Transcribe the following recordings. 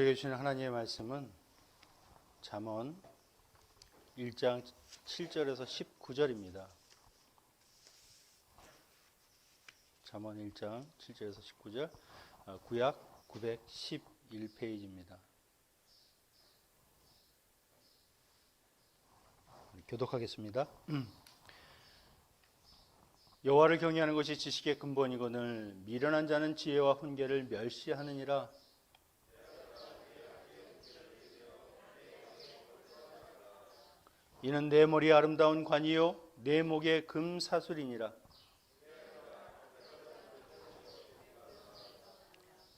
우리에게 주신 하나님의 말씀은 잠언 1장 7절에서 19절입니다. 잠언 1장 7절에서 19절 어, 구약 911페이지입니다. 교독하겠습니다. 여호와를 경외하는 것이 지식의 근본이거늘 미련한 자는 지혜와 훈계를 멸시하느니라. 이는 내 머리 아름다운 관이요 내 목의 금사슬이니라.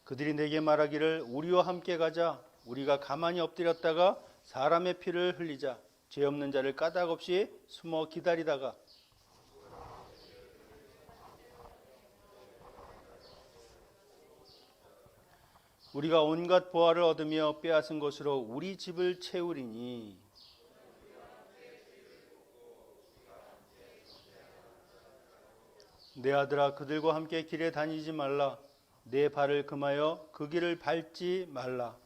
그들이 내게 말하기를 우리와 함께 가자. 우리가 가만히 엎드렸다가 사람의 피를 흘리자. 죄 없는 자를 까닭 없이 숨어 기다리다가 우리가 온갖 보화를 얻으며 빼앗은 것으로 우리 집을 채우리니 내 아들아 그들과 함께 길에 다니지 말라 내 발을 금하여 그 길을 밟지 말라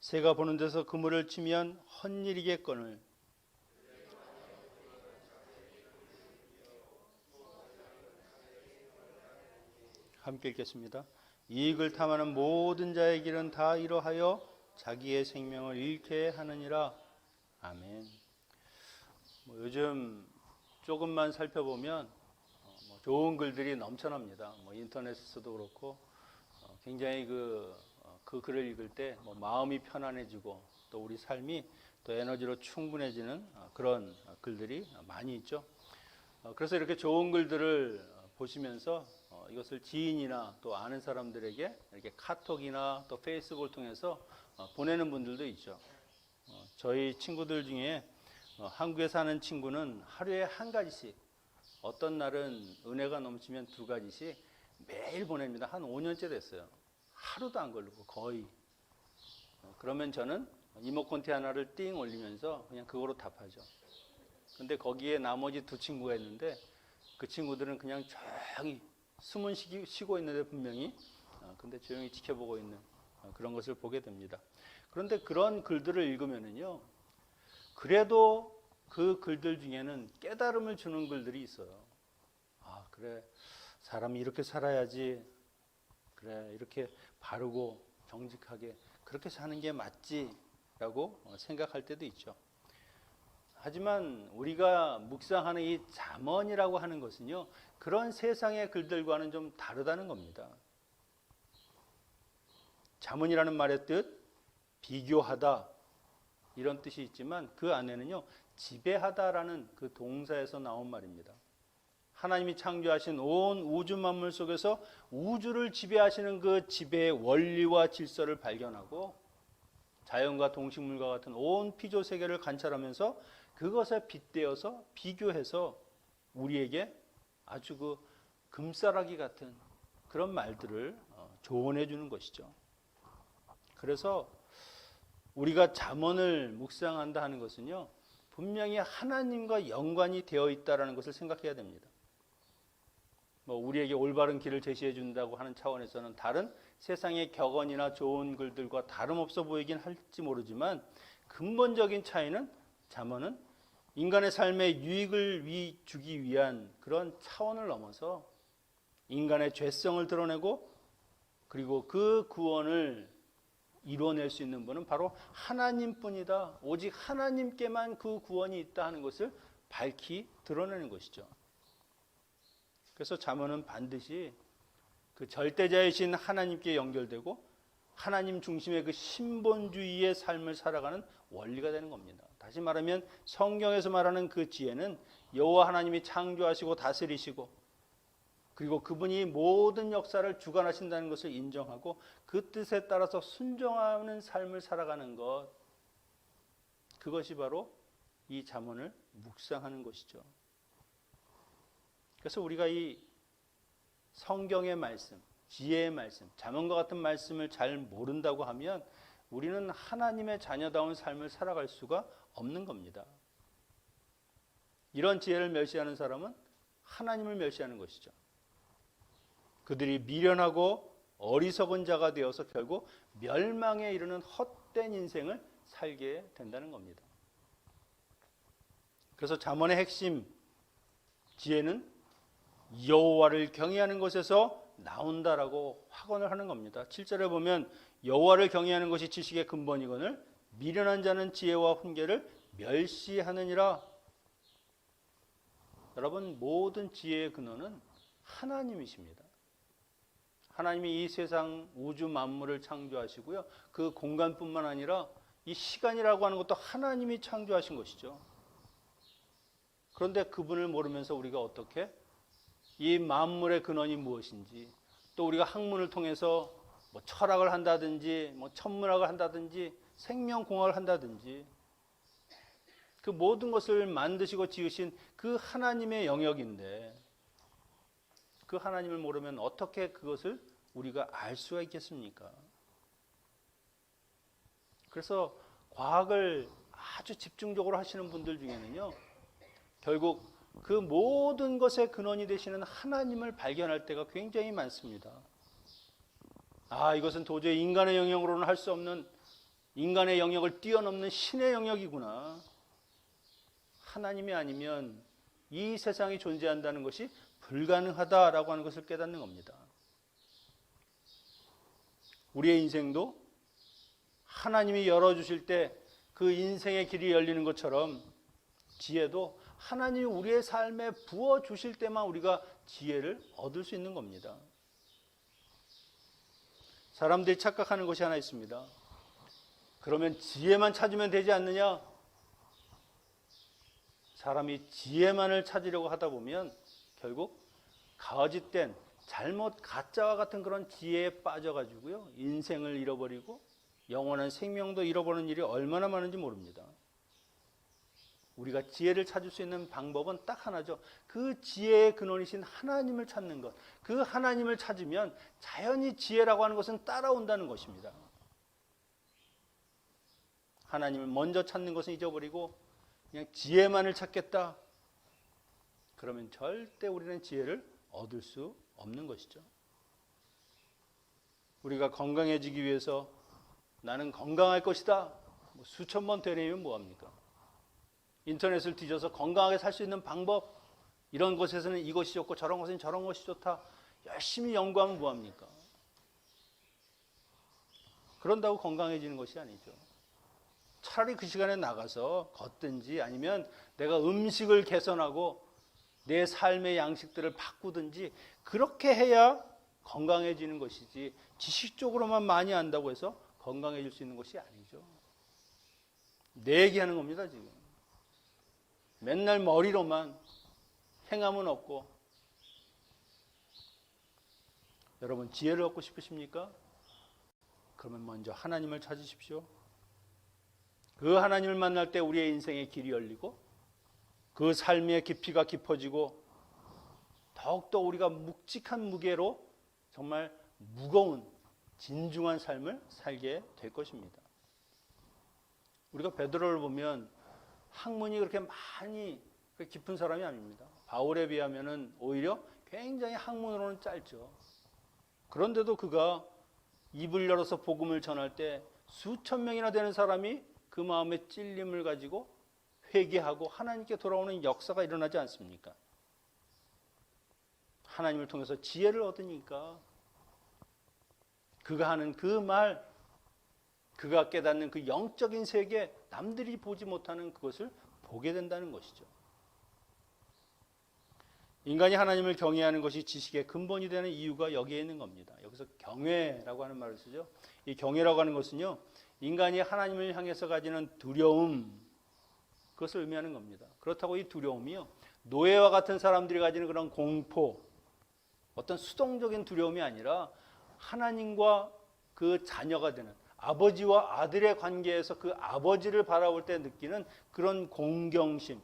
새가 보는 데서 그물을 치면 헛일이겠거늘 함께 읽겠습니다. 이익을 탐하는 모든 자의 길은 다 이러하여 자기의 생명을 잃게 하느니라. 아멘. 뭐 요즘 조금만 살펴보면 어, 뭐 좋은 글들이 넘쳐납니다. 뭐 인터넷에서도 그렇고 어, 굉장히 그, 어, 그 글을 읽을 때 뭐 마음이 편안해지고 또 우리 삶이 또 에너지로 충분해지는 어, 그런 어, 글들이 많이 있죠. 어, 그래서 이렇게 좋은 글들을 어, 보시면서 어, 이것을 지인이나 또 아는 사람들에게 이렇게 카톡이나 또 페이스북을 통해서 어, 보내는 분들도 있죠. 어, 저희 친구들 중에 어, 한국에 사는 친구는 하루에 한 가지씩 어떤 날은 은혜가 넘치면 두 가지씩 매일 보냅니다. 한 5년째 됐어요. 하루도 안 걸리고 거의. 어, 그러면 저는 이모콘티 하나를 띵 올리면서 그냥 그거로 답하죠. 근데 거기에 나머지 두 친구가 있는데 그 친구들은 그냥 조용히 숨은 쉬기, 쉬고 있는데 분명히 어, 근데 조용히 지켜보고 있는 어, 그런 것을 보게 됩니다. 그런데 그런 글들을 읽으면은요. 그래도 그 글들 중에는 깨달음을 주는 글들이 있어요. 아, 그래. 사람이 이렇게 살아야지. 그래. 이렇게 바르고 정직하게 그렇게 사는 게 맞지 라고 어, 생각할 때도 있죠. 하지만 우리가 묵상하는 이 잠언이라고 하는 것은요. 그런 세상의 글들과는 좀 다르다는 겁니다. 잠언이라는 말의 뜻 비교하다 이런 뜻이 있지만 그 안에는요. 지배하다라는 그 동사에서 나온 말입니다. 하나님이 창조하신 온 우주 만물 속에서 우주를 지배하시는 그 지배의 원리와 질서를 발견하고 자연과 동식물과 같은 온 피조 세계를 관찰하면서 그것에 빗대어서 비교해서 우리에게 아주 그 금싸라기 같은 그런 말들을 어, 조언해 주는 것이죠. 그래서 우리가 잠언을 묵상한다 하는 것은요. 분명히 하나님과 연관이 되어 있다라는 것을 생각해야 됩니다. 뭐 우리에게 올바른 길을 제시해 준다고 하는 차원에서는 다른 세상의 격언이나 좋은 글들과 다름없어 보이긴 할지 모르지만 근본적인 차이는 잠언은 인간의 삶에 유익을 위 주기 위한 그런 차원을 넘어서 인간의 죄성을 드러내고 그리고 그 구원을 이루어낼 수 있는 분은 바로 하나님뿐이다. 오직 하나님께만 그 구원이 있다 하는 것을 밝히 드러내는 것이죠. 그래서 잠언은 반드시 그 절대자이신 하나님께 연결되고 하나님 중심의 그 신본주의의 삶을 살아가는 원리가 되는 겁니다. 다시 말하면 성경에서 말하는 그 지혜는 여호와 하나님이 창조하시고 다스리시고 그리고 그분이 모든 역사를 주관하신다는 것을 인정하고 그 뜻에 따라서 순종하는 삶을 살아가는 것 그것이 바로 이 잠언을 묵상하는 것이죠. 그래서 우리가 이 성경의 말씀, 지혜의 말씀, 잠언과 같은 말씀을 잘 모른다고 하면 우리는 하나님의 자녀다운 삶을 살아갈 수가 없는 겁니다. 이런 지혜를 멸시하는 사람은 하나님을 멸시하는 것이죠. 그들이 미련하고 어리석은 자가 되어서 결국 멸망에 이르는 헛된 인생을 살게 된다는 겁니다. 그래서 잠언의 핵심 지혜는 여호와를 경외하는 것에서 나온다라고 확언을 하는 겁니다. 7절에 보면 여호와를 경외하는 것이 지식의 근본이거늘 미련한 자는 지혜와 훈계를 멸시하느니라. 여러분 모든 지혜의 근원은 하나님이십니다. 하나님이 이 세상 우주 만물을 창조하시고요. 그 공간뿐만 아니라 이 시간이라고 하는 것도 하나님이 창조하신 것이죠. 그런데 그분을 모르면서 우리가 어떻게 이 만물의 근원이 무엇인지 또 우리가 학문을 통해서 뭐 철학을 한다든지 뭐 천문학을 한다든지 생명공학을 한다든지 그 모든 것을 만드시고 지으신 그 하나님의 영역인데 그 하나님을 모르면 어떻게 그것을 우리가 알 수가 있겠습니까? 그래서 과학을 아주 집중적으로 하시는 분들 중에는요, 결국 그 모든 것의 근원이 되시는 하나님을 발견할 때가 굉장히 많습니다. 아, 이것은 도저히 인간의 영역으로는 할 수 없는 인간의 영역을 뛰어넘는 신의 영역이구나. 하나님이 아니면 이 세상이 존재한다는 것이 불가능하다라고 하는 것을 깨닫는 겁니다. 우리의 인생도 하나님이 열어주실 때 그 인생의 길이 열리는 것처럼 지혜도 하나님이 우리의 삶에 부어 주실 때만 우리가 지혜를 얻을 수 있는 겁니다. 사람들이 착각하는 것이 하나 있습니다. 그러면 지혜만 찾으면 되지 않느냐? 사람이 지혜만을 찾으려고 하다 보면 결국 가어짓된 잘못 가짜와 같은 그런 지혜에 빠져가지고요 인생을 잃어버리고 영원한 생명도 잃어버리는 일이 얼마나 많은지 모릅니다. 우리가 지혜를 찾을 수 있는 방법은 딱 하나죠. 그 지혜의 근원이신 하나님을 찾는 것. 그 하나님을 찾으면 자연히 지혜라고 하는 것은 따라온다는 것입니다. 하나님을 먼저 찾는 것은 잊어버리고 그냥 지혜만을 찾겠다. 그러면 절대 우리는 지혜를 얻을 수 없는 것이죠. 우리가 건강해지기 위해서 나는 건강할 것이다. 뭐 수천 번 되뇌면 뭐합니까? 인터넷을 뒤져서 건강하게 살 수 있는 방법, 이런 것에서는 이것이 좋고 저런 것은 저런 것이 좋다. 열심히 연구하면 뭐합니까? 그런다고 건강해지는 것이 아니죠. 차라리 그 시간에 나가서 걷든지 아니면 내가 음식을 개선하고 내 삶의 양식들을 바꾸든지 그렇게 해야 건강해지는 것이지 지식적으로만 많이 안다고 해서 건강해질 수 있는 것이 아니죠. 내 얘기하는 겁니다, 지금. 맨날 머리로만 행함은 없고 여러분 지혜를 얻고 싶으십니까? 그러면 먼저 하나님을 찾으십시오. 그 하나님을 만날 때 우리의 인생의 길이 열리고 그 삶의 깊이가 깊어지고 더욱더 우리가 묵직한 무게로 정말 무거운 진중한 삶을 살게 될 것입니다. 우리가 베드로를 보면 학문이 그렇게 많이 깊은 사람이 아닙니다. 바울에 비하면은 오히려 굉장히 학문으로는 짧죠. 그런데도 그가 입을 열어서 복음을 전할 때 수천 명이나 되는 사람이 그 마음의 찔림을 가지고 회개하고 하나님께 돌아오는 역사가 일어나지 않습니까? 하나님을 통해서 지혜를 얻으니까 그가 하는 그 말, 그가 깨닫는 그 영적인 세계, 남들이 보지 못하는 그것을 보게 된다는 것이죠. 인간이 하나님을 경외하는 것이 지식의 근본이 되는 이유가 여기에 있는 겁니다. 여기서 경외라고 하는 말을 쓰죠. 이 경외라고 하는 것은요, 인간이 하나님을 향해서 가지는 두려움, 그것을 의미하는 겁니다. 그렇다고 이 두려움이요, 노예와 같은 사람들이 가지는 그런 공포, 어떤 수동적인 두려움이 아니라 하나님과 그 자녀가 되는 아버지와 아들의 관계에서 그 아버지를 바라볼 때 느끼는 그런 공경심,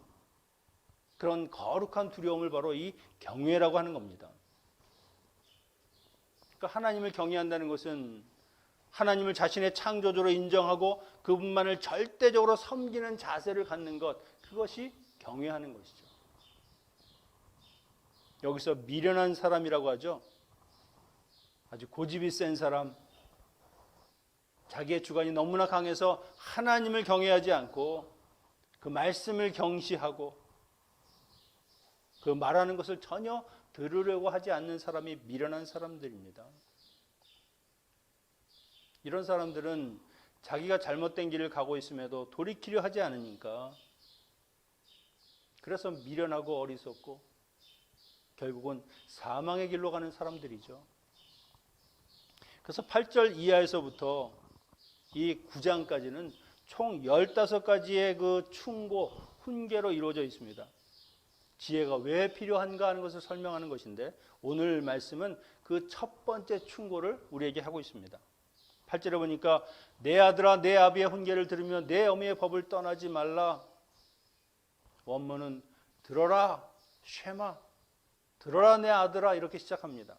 그런 거룩한 두려움을 바로 이 경외라고 하는 겁니다. 그러니까 하나님을 경외한다는 것은 하나님을 자신의 창조주로 인정하고 그분만을 절대적으로 섬기는 자세를 갖는 것, 그것이 경외하는 것이죠. 여기서 미련한 사람이라고 하죠. 아주 고집이 센 사람, 자기의 주관이 너무나 강해서 하나님을 경외하지 않고 그 말씀을 경시하고 그 말하는 것을 전혀 들으려고 하지 않는 사람이 미련한 사람들입니다. 이런 사람들은 자기가 잘못된 길을 가고 있음에도 돌이키려 하지 않으니까 그래서 미련하고 어리석고 결국은 사망의 길로 가는 사람들이죠. 그래서 8절 이하에서부터 이 9장까지는 총 15가지의 그 충고, 훈계로 이루어져 있습니다. 지혜가 왜 필요한가 하는 것을 설명하는 것인데 오늘 말씀은 그 첫 번째 충고를 우리에게 하고 있습니다. 8절에 보니까 내 아들아 내 아비의 훈계를 들으며 내 어미의 법을 떠나지 말라. 원문은 들어라 쉐마 들어라 내 아들아 이렇게 시작합니다.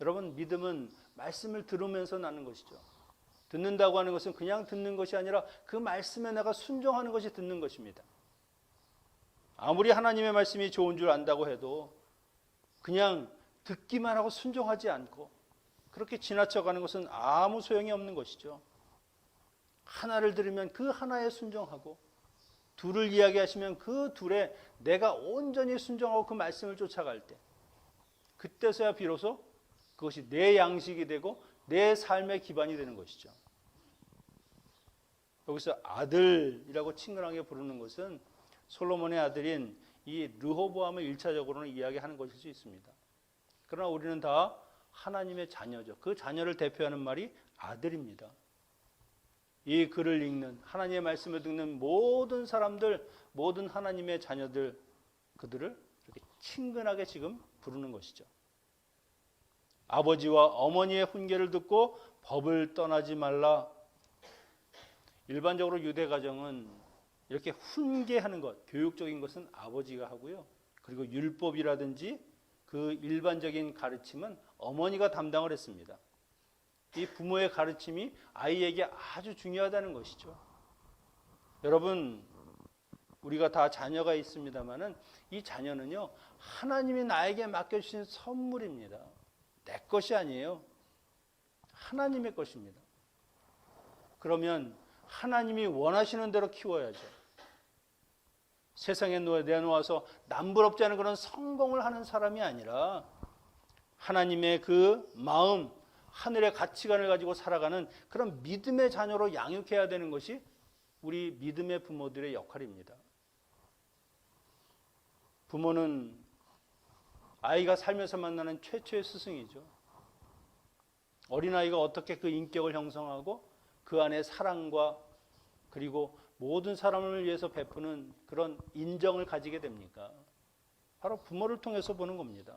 여러분 믿음은 말씀을 들으면서 나는 것이죠. 듣는다고 하는 것은 그냥 듣는 것이 아니라 그 말씀에 내가 순종하는 것이 듣는 것입니다. 아무리 하나님의 말씀이 좋은 줄 안다고 해도 그냥 듣기만 하고 순종하지 않고 그렇게 지나쳐가는 것은 아무 소용이 없는 것이죠. 하나를 들으면 그 하나에 순종하고 둘을 이야기하시면 그 둘에 내가 온전히 순종하고 그 말씀을 쫓아갈 때 그때서야 비로소 그것이 내 양식이 되고 내 삶의 기반이 되는 것이죠. 여기서 아들이라고 친근하게 부르는 것은 솔로몬의 아들인 이 르호보암을 일차적으로는 이야기하는 것일 수 있습니다. 그러나 우리는 다 하나님의 자녀죠. 그 자녀를 대표하는 말이 아들입니다. 이 글을 읽는 하나님의 말씀을 듣는 모든 사람들, 모든 하나님의 자녀들 그들을 이렇게 친근하게 지금 부르는 것이죠. 아버지와 어머니의 훈계를 듣고 법을 떠나지 말라. 일반적으로 유대 가정은 이렇게 훈계하는 것, 교육적인 것은 아버지가 하고요. 그리고 율법이라든지 그 일반적인 가르침은 어머니가 담당을 했습니다. 이 부모의 가르침이 아이에게 아주 중요하다는 것이죠. 여러분, 우리가 다 자녀가 있습니다만은 이 자녀는요, 하나님이 나에게 맡겨주신 선물입니다. 내 것이 아니에요. 하나님의 것입니다. 그러면 하나님이 원하시는 대로 키워야죠. 세상에 내놓아서 남부럽지 않은 그런 성공을 하는 사람이 아니라 하나님의 그 마음, 하늘의 가치관을 가지고 살아가는 그런 믿음의 자녀로 양육해야 되는 것이 우리 믿음의 부모들의 역할입니다. 부모는 아이가 살면서 만나는 최초의 스승이죠. 어린아이가 어떻게 그 인격을 형성하고 그 안에 사랑과 그리고 모든 사람을 위해서 베푸는 그런 인정을 가지게 됩니까? 바로 부모를 통해서 보는 겁니다.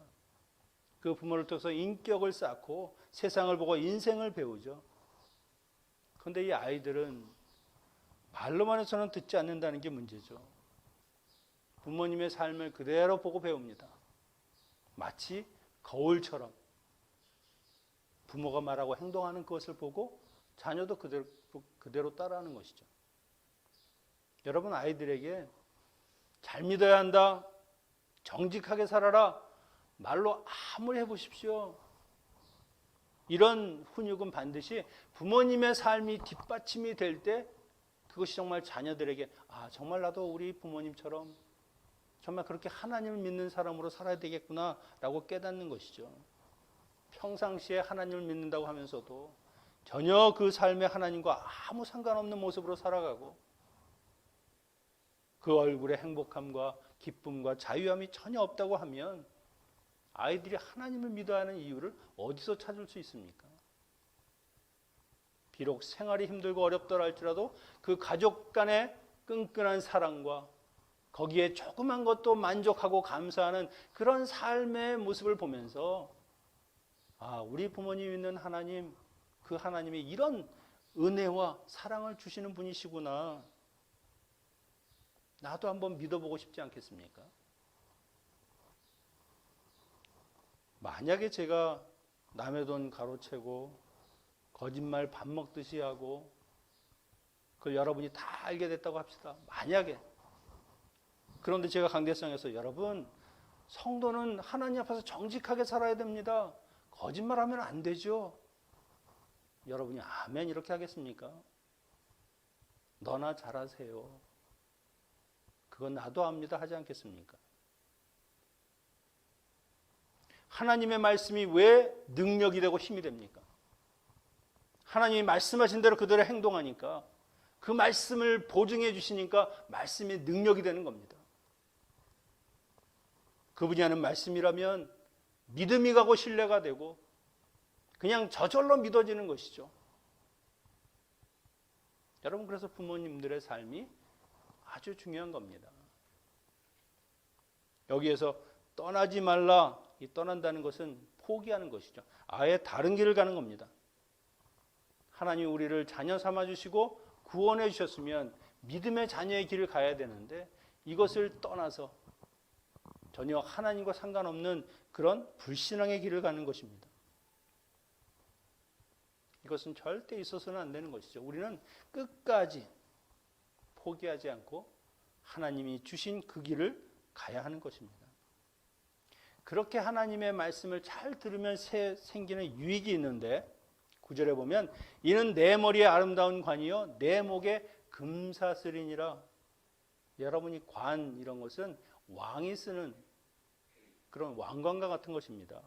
그 부모를 통해서 인격을 쌓고 세상을 보고 인생을 배우죠. 그런데 이 아이들은 말로만 해서는 듣지 않는다는 게 문제죠. 부모님의 삶을 그대로 보고 배웁니다. 마치 거울처럼 부모가 말하고 행동하는 것을 보고 자녀도 그대로, 그대로 따라하는 것이죠. 여러분 아이들에게 잘 믿어야 한다. 정직하게 살아라. 말로 아무리 해보십시오. 이런 훈육은 반드시 부모님의 삶이 뒷받침이 될 때 그것이 정말 자녀들에게 아 정말 나도 우리 부모님처럼 정말 그렇게 하나님을 믿는 사람으로 살아야 되겠구나라고 깨닫는 것이죠. 평상시에 하나님을 믿는다고 하면서도 전혀 그 삶의 하나님과 아무 상관없는 모습으로 살아가고 그 얼굴에 행복함과 기쁨과 자유함이 전혀 없다고 하면 아이들이 하나님을 믿어야 하는 이유를 어디서 찾을 수 있습니까? 비록 생활이 힘들고 어렵더라 할지라도 그 가족 간의 끈끈한 사랑과 거기에 조그만 것도 만족하고 감사하는 그런 삶의 모습을 보면서 아, 우리 부모님 있는 하나님, 그 하나님이 이런 은혜와 사랑을 주시는 분이시구나. 나도 한번 믿어보고 싶지 않겠습니까? 만약에 제가 남의 돈 가로채고 거짓말 밥 먹듯이 하고 그 여러분이 다 알게 됐다고 합시다. 만약에 그런데 제가 강대상에서 여러분 성도는 하나님 앞에서 정직하게 살아야 됩니다. 거짓말하면 안 되죠. 여러분이 아멘 이렇게 하겠습니까? 너나 잘하세요. 그건 나도 압니다 하지 않겠습니까? 하나님의 말씀이 왜 능력이 되고 힘이 됩니까? 하나님이 말씀하신 대로 그대로 행동하니까 그 말씀을 보증해 주시니까 말씀이 능력이 되는 겁니다. 그분이 하는 말씀이라면 믿음이 가고 신뢰가 되고 그냥 저절로 믿어지는 것이죠. 여러분 그래서 부모님들의 삶이 아주 중요한 겁니다. 여기에서 떠나지 말라 이 떠난다는 것은 포기하는 것이죠. 아예 다른 길을 가는 겁니다. 하나님 우리를 자녀 삼아 주시고 구원해 주셨으면 믿음의 자녀의 길을 가야 되는데 이것을 떠나서 전혀 하나님과 상관없는 그런 불신앙의 길을 가는 것입니다. 이것은 절대 있어서는 안 되는 것이죠. 우리는 끝까지 포기하지 않고 하나님이 주신 그 길을 가야 하는 것입니다. 그렇게 하나님의 말씀을 잘 들으면 새 생기는 유익이 있는데 구절에 보면 이는 내 머리에 아름다운 관이요 내 목에 금사슬이니라 여러분이 관 이런 것은 왕이 쓰는 그런 왕관과 같은 것입니다.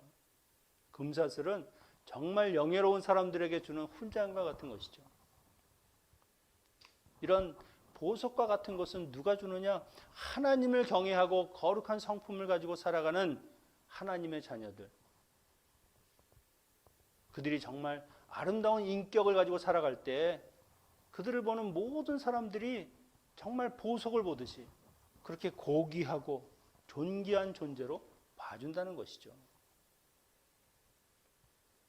금사슬은 정말 영예로운 사람들에게 주는 훈장과 같은 것이죠. 이런 보석과 같은 것은 누가 주느냐? 하나님을 경외하고 거룩한 성품을 가지고 살아가는 하나님의 자녀들. 그들이 정말 아름다운 인격을 가지고 살아갈 때 그들을 보는 모든 사람들이 정말 보석을 보듯이 그렇게 고귀하고 존귀한 존재로 봐준다는 것이죠.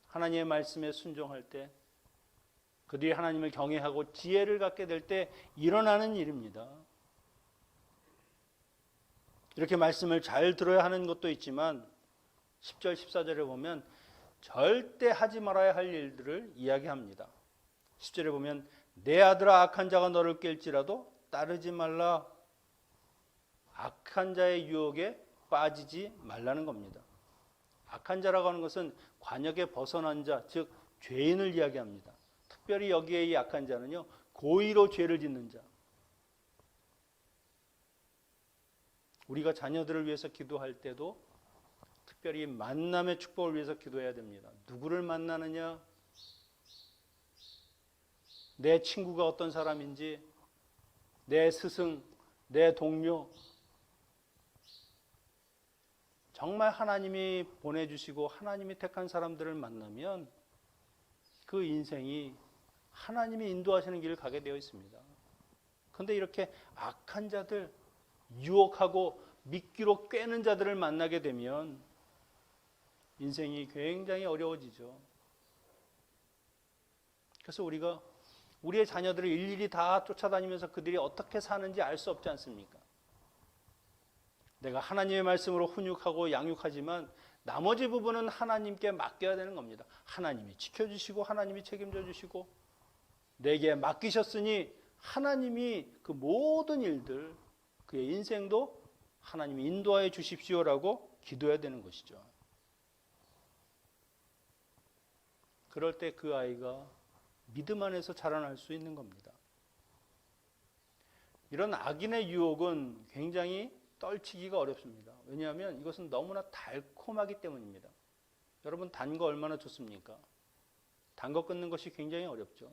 하나님의 말씀에 순종할 때 그들이 하나님을 경외하고 지혜를 갖게 될 때 일어나는 일입니다. 이렇게 말씀을 잘 들어야 하는 것도 있지만 10절 14절에 보면 절대 하지 말아야 할 일들을 이야기합니다. 10절에 보면 내 아들아 악한 자가 너를 깰지라도 따르지 말라. 악한 자의 유혹에 빠지지 말라는 겁니다. 악한 자라고 하는 것은 관역에 벗어난 자, 즉 죄인을 이야기합니다. 특별히 여기에 이 악한 자는요, 고의로 죄를 짓는 자. 우리가 자녀들을 위해서 기도할 때도 특별히 만남의 축복을 위해서 기도해야 됩니다. 누구를 만나느냐? 내 친구가 어떤 사람인지, 내 스승, 내 동료, 정말 하나님이 보내주시고 하나님이 택한 사람들을 만나면 그 인생이 하나님이 인도하시는 길을 가게 되어 있습니다. 그런데 이렇게 악한 자들, 유혹하고 미끼로 꿰는 자들을 만나게 되면 인생이 굉장히 어려워지죠. 그래서 우리가 우리의 자녀들을 일일이 다 쫓아다니면서 그들이 어떻게 사는지 알 수 없지 않습니까? 내가 하나님의 말씀으로 훈육하고 양육하지만 나머지 부분은 하나님께 맡겨야 되는 겁니다. 하나님이 지켜주시고 하나님이 책임져 주시고 내게 맡기셨으니 하나님이 그 모든 일들 그의 인생도 하나님이 인도하여 주십시오라고 기도해야 되는 것이죠. 그럴 때 그 아이가 믿음 안에서 자라날 수 있는 겁니다. 이런 악인의 유혹은 굉장히 떨치기가 어렵습니다. 왜냐하면 이것은 너무나 달콤하기 때문입니다. 여러분 단 거 얼마나 좋습니까? 단 거 끊는 것이 굉장히 어렵죠.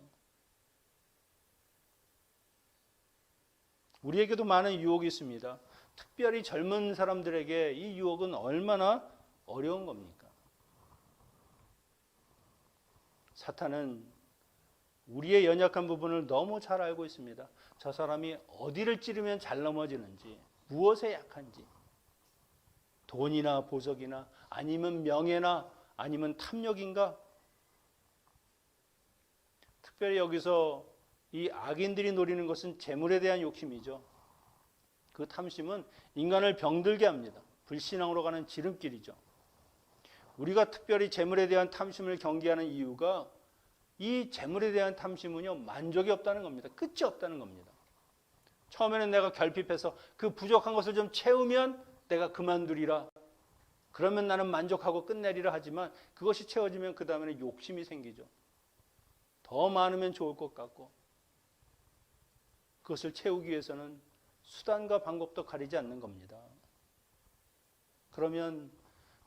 우리에게도 많은 유혹이 있습니다. 특별히 젊은 사람들에게 이 유혹은 얼마나 어려운 겁니까? 사탄은 우리의 연약한 부분을 너무 잘 알고 있습니다. 저 사람이 어디를 찌르면 잘 넘어지는지, 무엇에 약한지, 돈이나 보석이나 아니면 명예나 아니면 탐욕인가? 특별히 여기서 이 악인들이 노리는 것은 재물에 대한 욕심이죠. 그 탐심은 인간을 병들게 합니다. 불신앙으로 가는 지름길이죠. 우리가 특별히 재물에 대한 탐심을 경계하는 이유가 이 재물에 대한 탐심은요, 만족이 없다는 겁니다. 끝이 없다는 겁니다. 처음에는 내가 결핍해서 그 부족한 것을 좀 채우면 내가 그만두리라. 그러면 나는 만족하고 끝내리라 하지만 그것이 채워지면 그 다음에는 욕심이 생기죠. 더 많으면 좋을 것 같고 그것을 채우기 위해서는 수단과 방법도 가리지 않는 겁니다. 그러면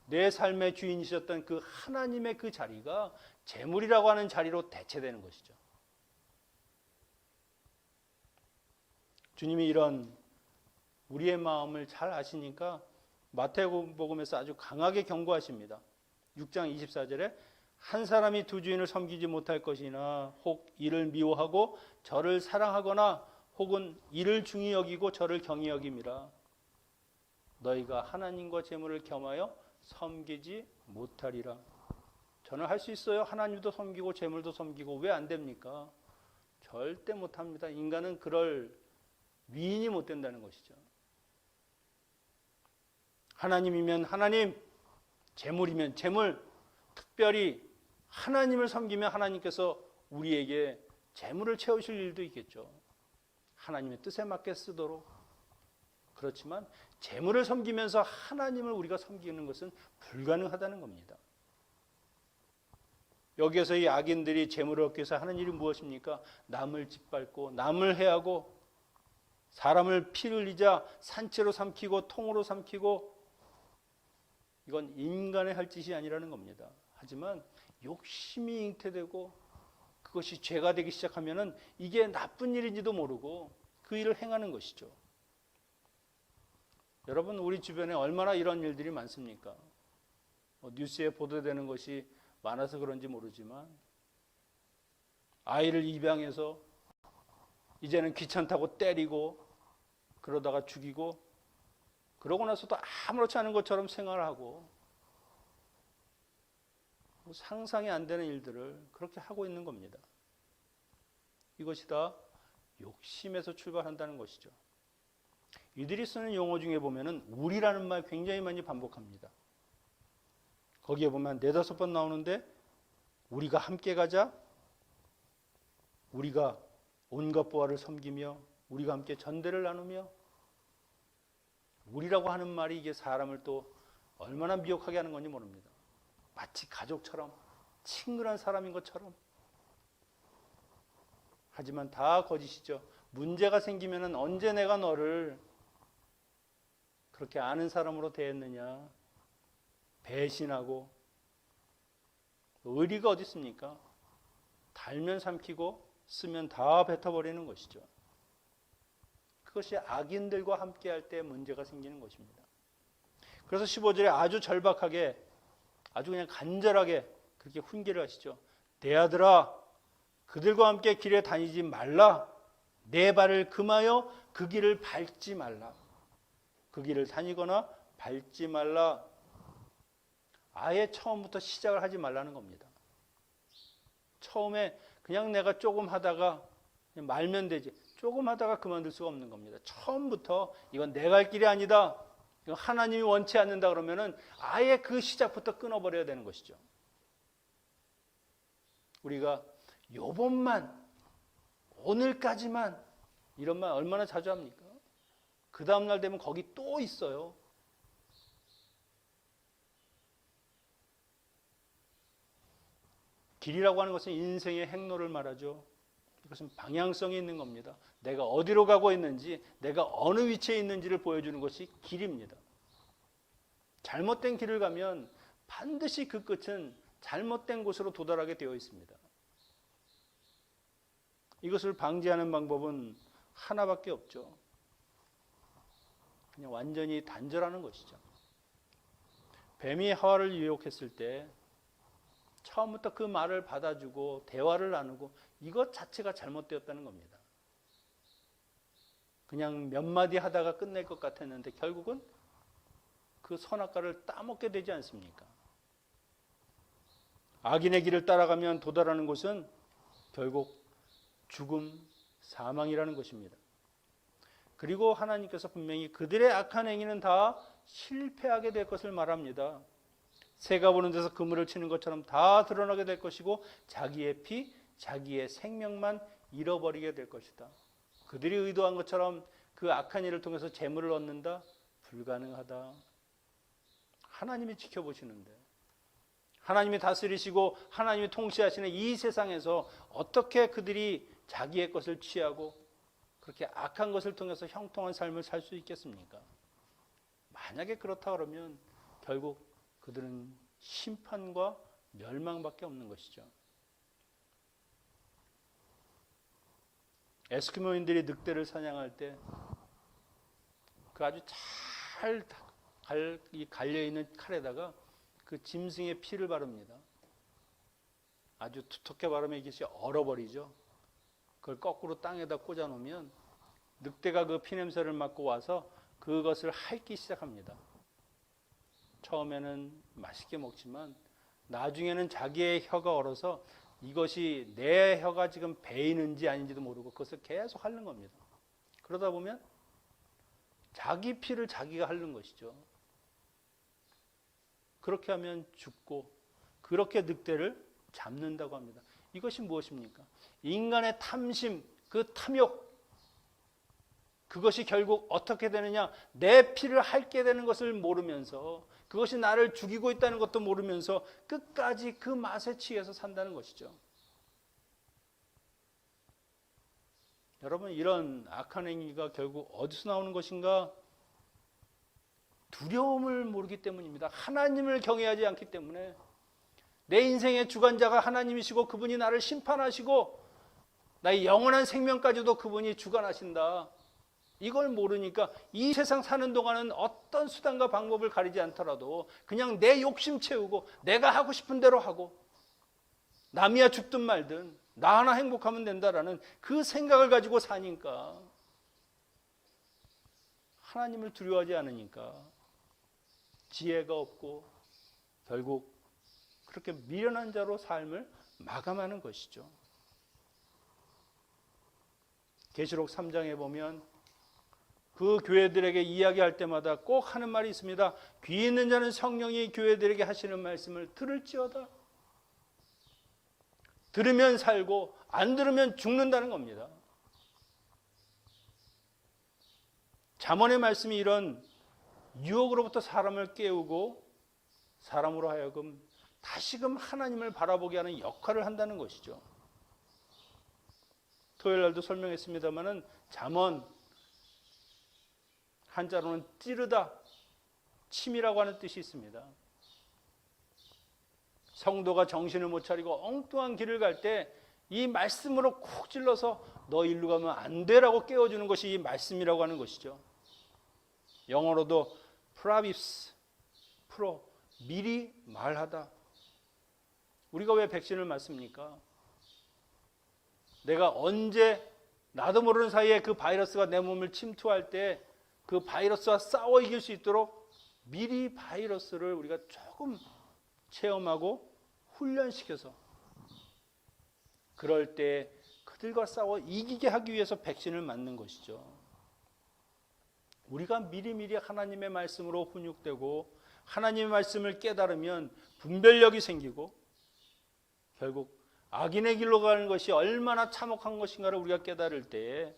내 삶의 주인이셨던 그 하나님의 그 자리가 재물이라고 하는 자리로 대체되는 것이죠. 주님이 이런 우리의 마음을 잘 아시니까 마태복음에서 아주 강하게 경고하십니다. 6장 24절에 한 사람이 두 주인을 섬기지 못할 것이나 혹 이를 미워하고 저를 사랑하거나 혹은 이를 중히 여기고 저를 경히 여김이라 너희가 하나님과 재물을 겸하여 섬기지 못하리라. 저는 할 수 있어요. 하나님도 섬기고 재물도 섬기고 왜 안 됩니까? 절대 못 합니다. 인간은 그럴 위인이 못 된다는 것이죠. 하나님이면 하나님, 재물이면 재물, 특별히 하나님을 섬기면 하나님께서 우리에게 재물을 채우실 일도 있겠죠. 하나님의 뜻에 맞게 쓰도록. 그렇지만 재물을 섬기면서 하나님을 우리가 섬기는 것은 불가능하다는 겁니다. 여기에서 이 악인들이 재물을 얻기 위해서 하는 일이 무엇입니까? 남을 짓밟고 남을 해하고 사람을 피를 흘리자 산채로 삼키고 통으로 삼키고 이건 인간의 할 짓이 아니라는 겁니다. 하지만 욕심이 잉태되고 그것이 죄가 되기 시작하면은 이게 나쁜 일인지도 모르고 그 일을 행하는 것이죠. 여러분 우리 주변에 얼마나 이런 일들이 많습니까? 뭐 뉴스에 보도되는 것이 많아서 그런지 모르지만 아이를 입양해서 이제는 귀찮다고 때리고 그러다가 죽이고 그러고 나서도 아무렇지 않은 것처럼 생활하고 뭐 상상이 안 되는 일들을 그렇게 하고 있는 겁니다. 이것이 다 욕심에서 출발한다는 것이죠. 이들이 쓰는 용어 중에 보면은 우리라는 말 굉장히 많이 반복합니다. 거기에 보면 네다섯 번 나오는데 우리가 함께 가자. 우리가 온갖 보아를 섬기며 우리가 함께 전대를 나누며 우리라고 하는 말이 이게 사람을 또 얼마나 미혹하게 하는 건지 모릅니다. 마치 가족처럼 친근한 사람인 것처럼 하지만 다 거짓이죠. 문제가 생기면은 언제 내가 너를 그렇게 아는 사람으로 대했느냐? 배신하고 의리가 어디 있습니까? 달면 삼키고 쓰면 다 뱉어버리는 것이죠. 그것이 악인들과 함께 할 때 문제가 생기는 것입니다. 그래서 15절에 아주 절박하게 아주 그냥 간절하게 그렇게 훈계를 하시죠. 내 아들아 그들과 함께 길에 다니지 말라. 내 발을 금하여 그 길을 밟지 말라. 그 길을 다니거나 밟지 말라. 아예 처음부터 시작을 하지 말라는 겁니다. 처음에 그냥 내가 조금 하다가 말면 되지. 조금 하다가 그만둘 수가 없는 겁니다. 처음부터 이건 내 갈 길이 아니다. 이건 하나님이 원치 않는다 그러면은 아예 그 시작부터 끊어버려야 되는 것이죠. 우리가 요번만 오늘까지만 이런 말 얼마나 자주 합니까? 그 다음날 되면 거기 또 있어요. 길이라고 하는 것은 인생의 행로를 말하죠. 이것은 방향성이 있는 겁니다. 내가 어디로 가고 있는지, 내가 어느 위치에 있는지를 보여주는 것이 길입니다. 잘못된 길을 가면 반드시 그 끝은 잘못된 곳으로 도달하게 되어 있습니다. 이것을 방지하는 방법은 하나밖에 없죠. 그냥 완전히 단절하는 것이죠. 뱀이 하와를 유혹했을 때 처음부터 그 말을 받아주고 대화를 나누고 이것 자체가 잘못되었다는 겁니다. 그냥 몇 마디 하다가 끝낼 것 같았는데 결국은 그 선악과를 따먹게 되지 않습니까? 악인의 길을 따라가면 도달하는 곳은 결국 죽음, 사망이라는 것입니다. 그리고 하나님께서 분명히 그들의 악한 행위는 다 실패하게 될 것을 말합니다. 새가 보는 데서 그물을 치는 것처럼 다 드러나게 될 것이고 자기의 피, 자기의 생명만 잃어버리게 될 것이다. 그들이 의도한 것처럼 그 악한 일을 통해서 재물을 얻는다? 불가능하다. 하나님이 지켜보시는데 하나님이 다스리시고 하나님이 통치하시는 이 세상에서 어떻게 그들이 자기의 것을 취하고 그렇게 악한 것을 통해서 형통한 삶을 살 수 있겠습니까? 만약에 그렇다 그러면 결국 그들은 심판과 멸망밖에 없는 것이죠. 에스키모인들이 늑대를 사냥할 때 그 아주 잘 갈려 있는 칼에다가 그 짐승의 피를 바릅니다. 아주 두텁게 바르면 이것이 얼어버리죠. 그걸 거꾸로 땅에다 꽂아 놓으면 늑대가 그 피냄새를 맡고 와서 그것을 핥기 시작합니다. 처음에는 맛있게 먹지만 나중에는 자기의 혀가 얼어서 이것이 내 혀가 지금 베이는지 아닌지도 모르고 그것을 계속 핥는 겁니다. 그러다 보면 자기 피를 자기가 핥는 것이죠. 그렇게 하면 죽고 그렇게 늑대를 잡는다고 합니다. 이것이 무엇입니까? 인간의 탐심, 그 탐욕, 그것이 결국 어떻게 되느냐? 내 피를 핥게 되는 것을 모르면서 그것이 나를 죽이고 있다는 것도 모르면서 끝까지 그 맛에 취해서 산다는 것이죠. 여러분, 이런 악한 행위가 결국 어디서 나오는 것인가? 두려움을 모르기 때문입니다. 하나님을 경외하지 않기 때문에 내 인생의 주관자가 하나님이시고 그분이 나를 심판하시고 나의 영원한 생명까지도 그분이 주관하신다. 이걸 모르니까 이 세상 사는 동안은 어떤 수단과 방법을 가리지 않더라도 그냥 내 욕심 채우고 내가 하고 싶은 대로 하고 남이야 죽든 말든 나 하나 행복하면 된다라는 그 생각을 가지고 사니까 하나님을 두려워하지 않으니까 지혜가 없고 결국 그렇게 미련한 자로 삶을 마감하는 것이죠. 계시록 3장에 보면 그 교회들에게 이야기할 때마다 꼭 하는 말이 있습니다. 귀 있는 자는 성령이 교회들에게 하시는 말씀을 들을지어다. 들으면 살고 안 들으면 죽는다는 겁니다. 잠언의 말씀이 이런 유혹으로부터 사람을 깨우고 사람으로 하여금 다시금 하나님을 바라보게 하는 역할을 한다는 것이죠. 토요일 날도 설명했습니다마는 잠언 한자로는 찌르다 침이라고 하는 뜻이 있습니다. 성도가 정신을 못 차리고 엉뚱한 길을 갈 때 이 말씀으로 콕 찔러서 너 일로 가면 안 돼라고 깨워주는 것이 이 말씀이라고 하는 것이죠. 영어로도 프라비스 프로 미리 말하다. 우리가 왜 백신을 맞습니까? 내가 언제 나도 모르는 사이에 그 바이러스가 내 몸을 침투할 때 그 바이러스와 싸워 이길 수 있도록 미리 바이러스를 우리가 조금 체험하고 훈련시켜서 그럴 때 그들과 싸워 이기게 하기 위해서 백신을 맞는 것이죠. 우리가 미리미리 하나님의 말씀으로 훈육되고 하나님의 말씀을 깨달으면 분별력이 생기고 결국 악인의 길로 가는 것이 얼마나 참혹한 것인가를 우리가 깨달을 때에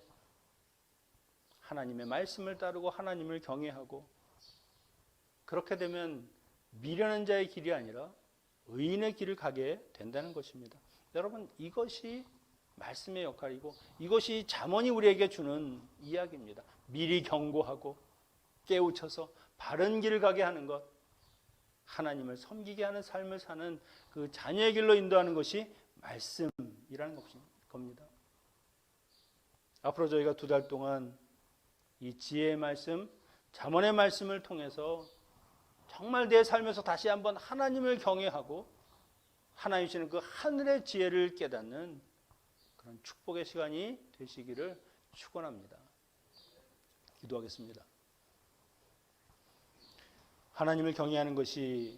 하나님의 말씀을 따르고 하나님을 경외하고 그렇게 되면 미련한 자의 길이 아니라 의인의 길을 가게 된다는 것입니다. 여러분 이것이 말씀의 역할이고 이것이 잠언이 우리에게 주는 이야기입니다. 미리 경고하고 깨우쳐서 바른 길을 가게 하는 것, 하나님을 섬기게 하는 삶을 사는 그 자녀의 길로 인도하는 것이 말씀이라는 겁니다. 앞으로 저희가 두 달 동안 이 지혜의 말씀, 잠언의 말씀을 통해서 정말 내 삶에서 다시 한번 하나님을 경외하고 하나님 주시는 그 하늘의 지혜를 깨닫는 그런 축복의 시간이 되시기를 축원합니다. 기도하겠습니다. 하나님을 경외하는 것이